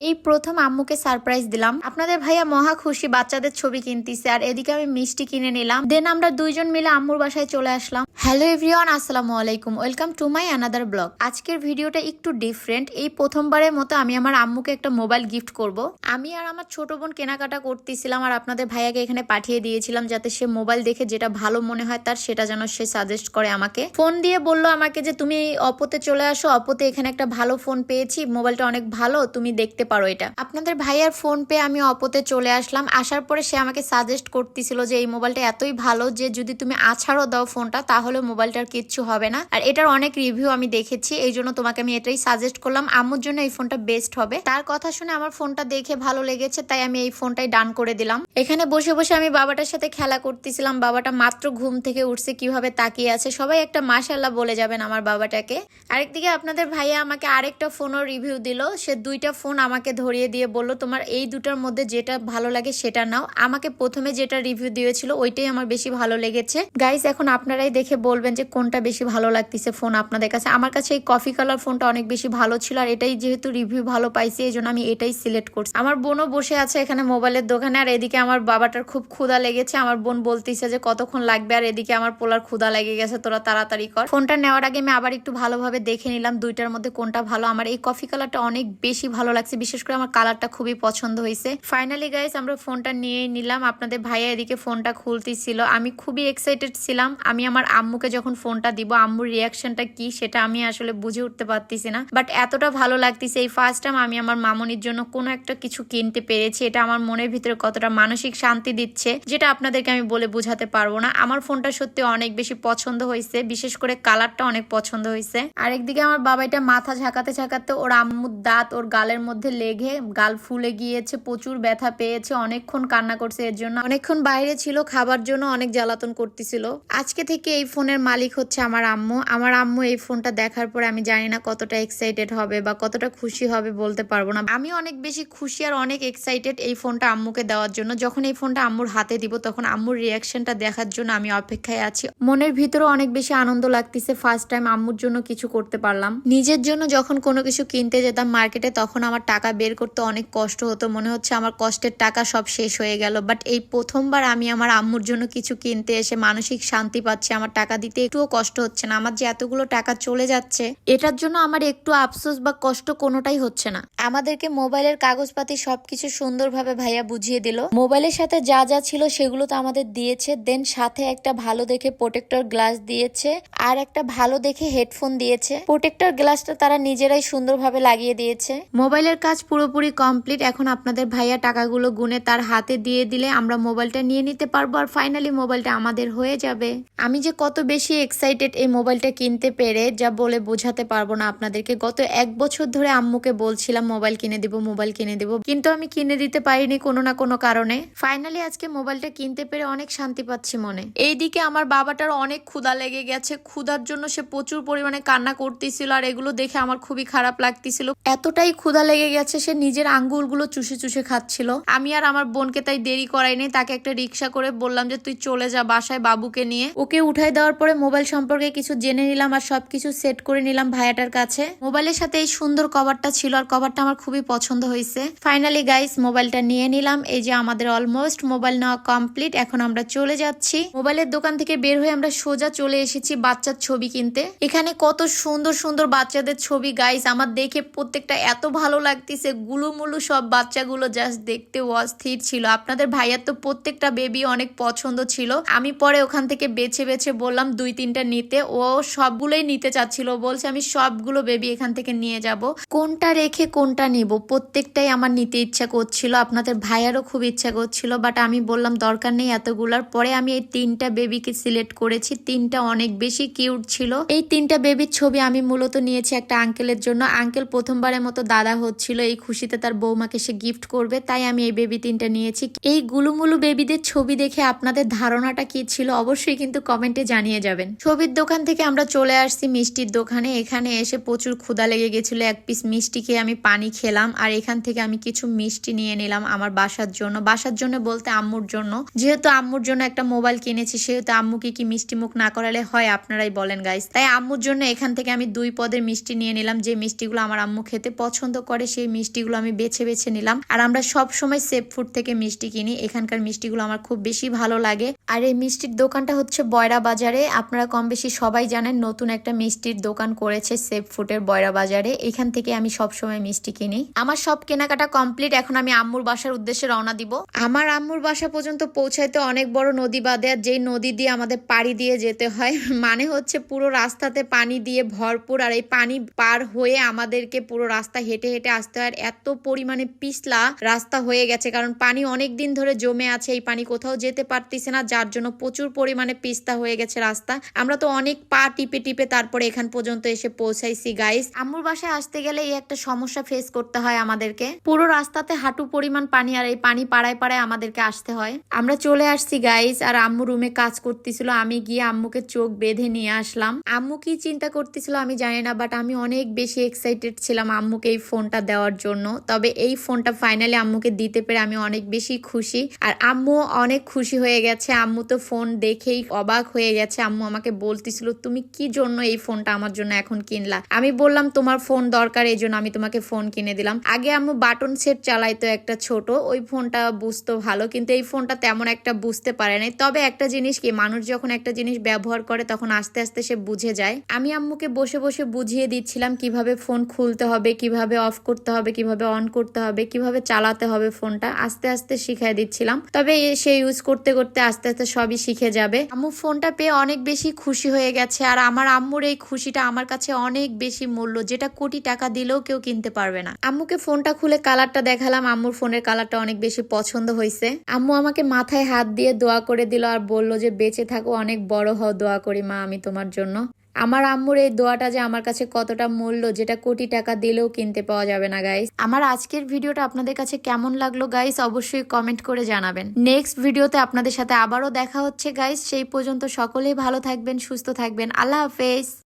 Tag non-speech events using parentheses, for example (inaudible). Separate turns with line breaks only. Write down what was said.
এই প্রথম আম্মুকে সারপ্রাইজ দিলাম। আপনাদের ভাইয়া মহা খুশি, বাচ্চাদের ছবি কিনতেছে, আর এদিকে আমি মিষ্টি কিনে নিলাম। দেন আমরা দুইজন মিলে আম্মুর বাসায় চলে আসলাম। হ্যালো এভরিওয়ান আসসালামু আলাইকুম। Welcome to my another blog আজকের ভিডিওটা একটু ডিফারেন্ট এই প্রথমবারের মতো আমি আমার আম্মুকে একটা মোবাইল গিফট করব। আমি আর আমার ছোট বোন কেনাকাটা করতেছিলাম, আর আপনাদের ভাইয়াকে এখানে পাঠিয়ে দিয়েছিলাম যাতে সে মোবাইল দেখে যেটা ভালো মনে হয় তার সেটা যেন সে সাজেস্ট করে আমাকে। ফোন দিয়ে বলল আমাকে যে, তুমি অপোতে চলে আসো। অপোতে এখানে একটা ভালো ফোন পেয়েছি। মোবাইলটা অনেক ভালো। তুমি দেখতে পারো এটা। আপনাদের ভাইয়ার ফোন পেয়ে আমি অপোতে চলে আসলাম। আসার পরে সে আমাকে সাজেস্ট করতেছিল যে, এই মোবাইলটা এতই ভালো যে, যদি তুমি আছাড়ও দাও ফোনটা তাহলে মোবাইলটার কিচ্ছু হবে না। আর এটার অনেক রিভিউ আমি দেখেছি, এই জন্য তোমাকে আমি এটাই সাজেস্ট করলাম। আম্মুর জন্য এই ফোনটা বেস্ট হবে। তার কথা শুনে আমার ফোনটা দেখে ভালো লেগেছে, তাই আমি এই ফোনটাই ডান করে দিলাম। এখানে বসে বসে আমি বাবাটার সাথে খেলা করতেছিলাম। বাবাটা মাত্র ঘুম থেকে উঠছে, কীভাবে তাকিয়ে আছে। সবাই একটা মাশাল্লাহ বলে যাবেন আমার বাবাটাকে। আরেকদিকে আপনাদের ভাইয়া আমাকে আরেকটা ফোনও রিভিউ দিল। সে দুইটা ফোন আমাকে ধরিয়ে দিয়ে বলল, তোমার এই দুটার মধ্যে যেটা ভালো লাগে সেটা নাও। আমাকে প্রথমে যেটা রিভিউ দিয়েছিল, ওইটাই আমার বেশি ভালো লেগেছে। গাইস এখন আপনারাই দেখে বলবেন যে কোনটা বেশি ভালো লাগতেছে ফোন আপনাদের কাছে। আমার কাছে এই কফি কালার ফোনটা অনেক বেশি ভালো ছিল আর এটাই যেহেতু রিভিউ ভালো পাইছি এই জন্য আমি এটাই সিলেক্ট করছি। আমার বোনও বসে আছে এখানে মোবাইলের দোকানে আর এদিকে আমার বাবাটার খুব ক্ষুধা লেগেছে। আমার বোন বলতেছে যে, কতক্ষণ লাগবে? আর এদিকে আমার পোলার ক্ষুধা লেগে গেছে, তোরা তাড়াতাড়ি কর। ফোনটা নেওয়ার আগে আমি আবার একটু ভালোভাবে দেখে নিলাম দুইটার মধ্যে কোনটা ভালো। আমার এই কফি কালারটা অনেক বেশি ভালো লাগছে বিশেষ করে আমার কালারটা খুবই পছন্দ হয়েছে। ফাইনালি গাইস আমরা ফোনটা নিয়ে নিলাম। আপনাদের ভাইয়া এদিকে ফোনটা খুলতেছিল। আমি খুবই এক্সাইটেড ছিলাম। আমি আমার আম্মুকে যখন ফোনটা দিব, আম্মুর রিয়াকশনটা কি সেটা আমি আসলে বুঝে উঠতে পারতেছি না। বাট এতটা ভালো লাগতেছে। এই ফার্স্ট টাইম আমি আমার মামনির জন্য কোনো একটা কিছু কিনতে পেরেছি। এটা আমার মনের ভিতরে কতটা মানসিক শান্তি দিচ্ছে, যেটা আপনাদেরকে আমি বলে বোঝাতে পারব না। আমার ফোনটা সত্যি অনেক বেশি পছন্দ হয়েছে। বিশেষ করে কালারটা অনেক পছন্দ হয়েছে। আরেকদিকে আমার বাবাইটা মাথা ঝাঁকাতে ঝাঁকাতে ওর আম্মুর দাঁত ওর গালের মধ্যে লেগে গাল ফুলে গিয়েছে, প্রচুর ব্যথা পেয়েছে, অনেকক্ষণ কান্না করছে, এর জন্য অনেকক্ষণ বাইরে ছিল, খাবার জন্য অনেক জ্বালাতন করতেছিল। আজকে থেকে এই ফোনের মালিক হচ্ছে আমার আম্মু। আমার আম্মু এই ফোনটা দেখার পরে আমি জানি না কতটা এক্সাইটেড হবে বা কতটা খুশি হবে বলতে পারব না। আমি অনেক বেশি খুশি আর অনেক এক্সাইটেড এই ফোনটা আম্মুকে দেওয়ার জন্য। যখন এই ফোনটা আম্মুর হাতে দিব, তখন আম্মুর রিয়াকশনটা দেখার জন্য আমি অপেক্ষায় আছি। মনের ভিতরে অনেক বেশি আনন্দ লাগতেছে ফার্স্ট টাইম আম্মুর জন্য কিছু করতে পারলাম। নিজের জন্য যখন কোনো কিছু কিনতে যেতাম মার্কেটে তখন আমার টাকা বের করতে অনেক কষ্ট হতো। মনে হচ্ছে আমার কষ্টের টাকা সব শেষ হয়ে গেল। বাট এই প্রথমবার আমি আমার আম্মুর জন্য কিছু কিনতে এসে মানসিক শান্তি পাচ্ছি। আমার টাকা দিতে একটুও কষ্ট হচ্ছে না। আমার যে এতগুলো টাকা চলে যাচ্ছে, এটার জন্য আমার একটু আফসোস বা কষ্ট কোনোটাই হচ্ছে না। আমাদেরকে মোবাইলের কাগজপাতি সবকিছু সুন্দরভাবে ভাইয়া বুঝিয়ে দিল। মোবাইলের সাথে যা যা ছিল সেগুলো তো আমাদের দিয়েছে। দেন সাথে একটা ভালো দেখে প্রোটেক্টর গ্লাস দিয়েছে আর একটা ভালো দেখে হেডফোন দিয়েছে। প্রোটেক্টর গ্লাসটা তারা নিজেরাই সুন্দরভাবে লাগিয়ে দিয়েছে। মোবাইলের কাজ পুরোপুরি কমপ্লিট। এখন আপনাদের ভাইয়া টাকাগুলো গুনে তার হাতে দিয়ে দিলে আমরা মোবাইলটা নিয়ে নিতে পারব আর ফাইনালি মোবাইলটা আমাদের হয়ে যাবে। আমি যে কত বেশি এক্সাইটেড এই মোবাইলটা কিনতে পেরে যা বলে বোঝাতে পারব না আপনাদেরকে। গত এক বছর ধরে আম্মুকে বলছিলাম, মোবাইল কিনে দিব, মোবাইল কিনে দিব। কিন্তু আমি কিনে দিতে পারিনি কোনো না কোনো কারণে। ফাইনালি আজকে মোবাইলটা কিনতে পেরে অনেক শান্তি পাচ্ছি মনে। এইদিকে আমার বাবাটার অনেক ক্ষুধা লেগে গেছে। ক্ষুধার জন্য সে প্রচুর পরিমাণে কান্না করতেছিল আর এগুলো দেখে আমার খুবই খারাপ লাগতেছিল। এতটাই ক্ষুধা লেগে গেছে সে নিজের আঙ্গুলগুলো চুষে চুষে খাচ্ছিল। আমি আর আমার বোনকে তাই দেরি করাইনি, তাকে একটা রিক্সা করে বললাম যে, তুই চলে যা বাসায় বাবুকে নিয়ে। ওকে উঠাই দেওয়ার পরে মোবাইল সম্পর্কে কিছু জেনে নিলাম আর সবকিছু সেট করে নিলাম ভাইয়াটার কাছে। মোবাইলের সাথে এই সুন্দর কভারটা ছিল আর কভারটা আমার খুবই পছন্দ হয়েছে। ফাইনালি গাইস মোবাইলটা নিয়ে নিলাম। এই যে আমাদের অলমোস্ট মোবাইল নেওয়া কমপ্লিট এখন আমরা চলে যাচ্ছি। মোবাইলের দোকান থেকে বের হয়ে আমরা সোজা চলে এসেছি বাচ্চার ছবি কিনতে। এখানে কত সুন্দর সুন্দর বাচ্চাদের ছবি গাইস আমার দেখে প্রত্যেকটা এত ভালো লাগতেছে। গুলুমুলু সব বাচ্চাগুলো জাস্ট দেখতে অস্থির ছিল। আপনাদের ভাইয়ার তো প্রত্যেকটা বেবি অনেক পছন্দ ছিল। আমি পরে ওখান থেকে বেছে বেছে বললাম, দুই তিনটা নিতে। ও সবগুলোই নিতে চাচ্ছিল। বলছে, আমি সবগুলো বেবি এখান থেকে নিয়ে যাব। কোনটা রেখে কোনটা নিব? প্রত্যেকটাই আমার নিতে ইচ্ছা করছিল। আপনাদের ভাইয়ারও খুব ইচ্ছা করছিল বাট আমি বললাম, দরকার নেই এতগুলার। পরে আমি এই তিনটা বেবিকে সিলেক্ট করেছি। তিনটা অনেক বেশি কিউট ছিল। এই তিনটা বেবির ছবি আমি মূলত নিয়েছি একটা আঙ্কেলের জন্য। আঙ্কেল প্রথমবারের মতো দাদা হচ্ছিল। এই খুশিতে তার বৌমাকে সে গিফট করবে, তাই আমি এই বেবি তিনটা নিয়েছি। এই গুলুমুলু বেবিদের ছবি দেখে আপনাদের ধারণাটা কি ছিল অবশ্যই কিন্তু কমেন্টে জানিয়ে যাবেন। ছবির দোকান থেকে আমরা চলে আসছি মিষ্টির দোকানে। এখানে এসে প্রচুর ক্ষুদা লেগে গেছিল, এক পিস মিষ্টি খেয়ে আমি পানি খেলাম আর এখান থেকে আমি কিছু মিষ্টি নিয়ে নিলাম আমার বাসার জন্য। বাসার জন্য বলতে আম্মুর জন্য। যেহেতু আম্মুর জন্য একটা মোবাইল কিনেছি, সেহেতু আম্মুকে কি মিষ্টি মুখ না করালে হয় আপনারাই বলেন গাইস তাই আম্মুর জন্য এখান থেকে আমি দুই পদের মিষ্টি নিয়ে নিলাম। যে মিষ্টিগুলো আমার আম্মু খেতে পছন্দ করে সেই সেই মিষ্টিগুলো আমি বেছে বেছে নিলাম। আর আমরা সব সময় সেফ ফুড থেকে মিষ্টি কিনি। এখানকার মিষ্টিগুলো আমার খুব বেশি ভালো লাগে। আর এই মিষ্টির দোকানটা হচ্ছে বয়রা বাজারে। আপনারা কম বেশি সবাই জানেন, নতুন একটা মিষ্টির দোকান করেছে সেফ ফুডের বয়রা বাজারে। এখান থেকে আমি সব সময় মিষ্টি কিনি। আমার সব কেনাকাটা কমপ্লিট। এখন আমি আম্মুর বাসার উদ্দেশ্যে রওনা দিব। আমার আম্মুর বাসা পর্যন্ত পৌঁছাইতে অনেক বড় নদী আর যেই নদী দিয়ে আমাদের পাড়ি দিয়ে যেতে হয় (laughs) মানে হচ্ছে পুরো রাস্তাতে পানি দিয়ে ভরপুর। আর এই পানি পার হয়ে আমাদেরকে পুরো রাস্তা হেঁটে হেঁটে আসতে আর এত পরিমাণে পিছলা রাস্তা হয়ে গেছে, কারণ পানি অনেক দিন ধরে জমে আছে, এই পানি কোথাও যেতে পারতেছে না, যার জন্য প্রচুর পরিমাণে পিস্তা হয়ে গেছে রাস্তা। আমরা তো অনেক পা টিপে টিপে তারপরে এখান পর্যন্ত এসে পৌঁছাইছি গাইস আম্মুর বাসায় আসতে গেলে এই একটা সমস্যা ফেস করতে হয় আমাদেরকে। পুরো রাস্তাতে হাঁটু পরিমাণ পানি আর এই পানি পাড়ায় পাড়ায় আমাদেরকে আসতে হয়। আমরা চলে আসছি গাইস আর আম্মু রুমে কাজ করতেছিল। আমি গিয়ে আম্মুকে চোখ বেঁধে নিয়ে আসলাম। আম্মু কি চিন্তা করতেছিল আমি জানি না বাট আমি অনেক বেশি এক্সাইটেড ছিলাম আম্মুকে এই ফোনটা দেওয়ার জন্য। তবে এই ফোনটা ফাইনালি আম্মুকে দিতে পেরে আমি অনেক বেশি খুশি। আর আম্মু অনেক খুশি হয়ে গেছে। আম্মু তো ফোন দেখেই অবাক হয়ে গেছে। আম্মু আমাকে বলতেছিল, তুমি কি জন্য এই ফোনটা আমার জন্য এখন কিনলা? আমি বললাম, তোমার ফোন দরকার, এই জন্য আমি তোমাকে ফোন কিনে দিলাম। আগে আম্মু বাটন সেট চালাইতো একটা ছোট, ওই ফোনটা বুঝতো ভালো, কিন্তু এই ফোনটা তেমন একটা বুঝতে পারে নাই। তবে একটা জিনিস কি, মানুষ যখন একটা জিনিস ব্যবহার করে, তখন আস্তে আস্তে সে বুঝে যায়। আমি আম্মুকে বসে বসে বুঝিয়ে দিচ্ছিলাম কীভাবে ফোন খুলতে হবে, কীভাবে অফ করতে হবে কীভাবে অন করতে হবে, কীভাবে চালাতে হবে ফোনটা, আস্তে আস্তে শিখাই দিচ্ছিলাম। তবে সে ইউজ করতে করতে আস্তে আস্তে সবই শিখে যাবে। আম্মু ফোনটা পেয়ে অনেক বেশি খুশি হয়ে গেছে, আর আমার আম্মুর এই খুশিটা আমার কাছে অনেক বেশি মূল্য, যেটা কোটি টাকা দিলেও কেউ কিনতে পারবে না। আম্মুকে ফোনটা খুলে কালারটা দেখালাম, আম্মুর ফোনের কালারটা অনেক বেশি পছন্দ হয়েছে আম্মু আমাকে মাথায় হাত দিয়ে দোয়া করে দিল আর বলল যে, বেঁচে থাকো, অনেক বড় হও, দোয়া করি মা আমি তোমার জন্য। আমার আম্মুর এই দোয়াটা যে আমার কাছে কতটা মূল্য, যেটা কোটি টাকা দিলেও কিনতে পাওয়া যাবে না গাইস আমার আজকের ভিডিওটা আপনাদের কাছে কেমন লাগল গাইস অবশ্যই কমেন্ট করে জানাবেন। নেক্সট ভিডিওতে আপনাদের সাথে আবারও দেখা হচ্ছে গাইস সেই পর্যন্ত সকলেই ভালো থাকবেন, সুস্থ থাকবেন। আল্লাহ হাফেজ।